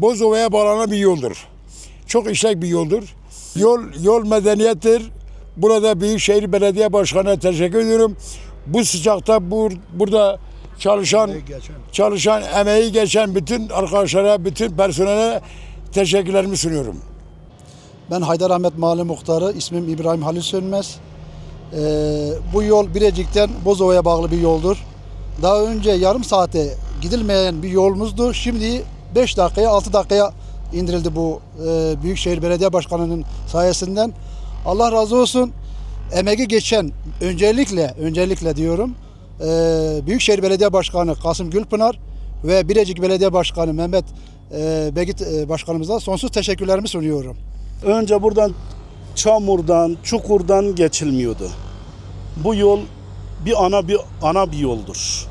Bozova'ya bağlanan bir yoldur. Çok işlek bir yoldur. Yol yol medeniyettir. Burada Büyükşehir Belediye Başkanı'na teşekkür ediyorum. Bu sıcakta bur, burada çalışan çalışan emeği geçen bütün arkadaşlara, bütün personele teşekkürlerimi sunuyorum. Ben Haydar Ahmet Mahalle Muhtarı, ismim İbrahim Halil Sönmez. Ee, bu yol Birecik'ten Bozova'ya bağlı bir yoldur. Daha önce yarım saate gidilmeyen bir yolumuzdu. Şimdi 5 dakikaya 6 dakikaya indirildi bu e, Büyükşehir Belediye Başkanı'nın sayesinden. Allah razı olsun. Emeği geçen öncelikle öncelikle diyorum e, Büyükşehir Belediye Başkanı Kasım Gülpınar ve Birecik Belediye Başkanı Mehmet e, Begit e, Başkanımıza sonsuz teşekkürlerimi sunuyorum. Önce buradan çamurdan, çukurdan geçilmiyordu. Bu yol bir ana bir ana bir yoldur.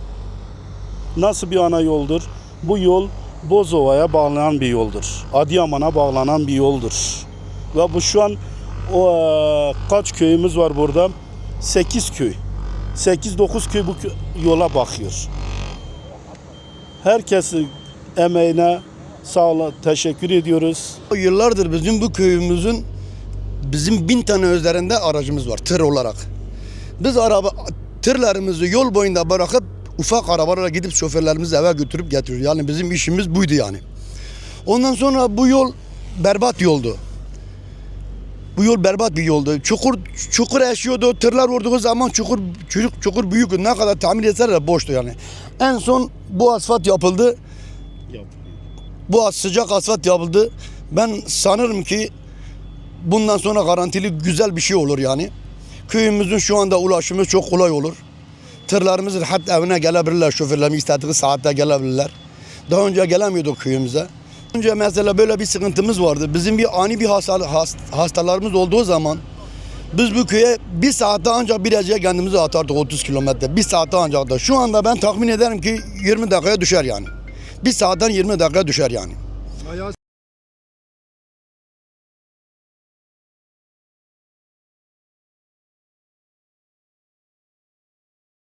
Nasıl bir ana yoldur? Bu yol Bozova'ya bağlanan bir yoldur. Adıyaman'a bağlanan bir yoldur. Ve bu şu an o e, kaç köyümüz var burada? 8 köy. 8-9 köy bu yola bakıyor. Herkesin emeğine sağ teşekkür ediyoruz. Yıllardır bizim bu köyümüzün bizim bin tane üzerinde aracımız var tır olarak. Biz araba tırlarımızı yol boyunda bırakıp ufak arabalarla gidip şoförlerimizi eve götürüp getiriyoruz. Yani bizim işimiz buydu yani. Ondan sonra bu yol berbat yoldu. Bu yol berbat bir yoldu. Çukur çukur eşiyordu. Tırlar vurduğu zaman çukur çocuk çukur büyük. Ne kadar tamir etseler de boştu yani. En son bu asfalt yapıldı. Bu sıcak asfalt yapıldı. Ben sanırım ki bundan sonra garantili güzel bir şey olur yani. Köyümüzün şu anda ulaşımı çok kolay olur. Tırlarımız rahat evine gelebilirler. Şoförlerimiz istediği saatte gelebilirler. Daha önce gelemiyorduk köyümüze. Önce mesela böyle bir sıkıntımız vardı. Bizim bir ani bir hasta, hast- hastalarımız olduğu zaman biz bu köye bir saatte ancak Birecik'e kendimizi atardık 30 kilometre. Bir saatte ancak da. Şu anda ben tahmin ederim ki 20 dakikaya düşer yani. Bir saatten 20 dakika düşer yani.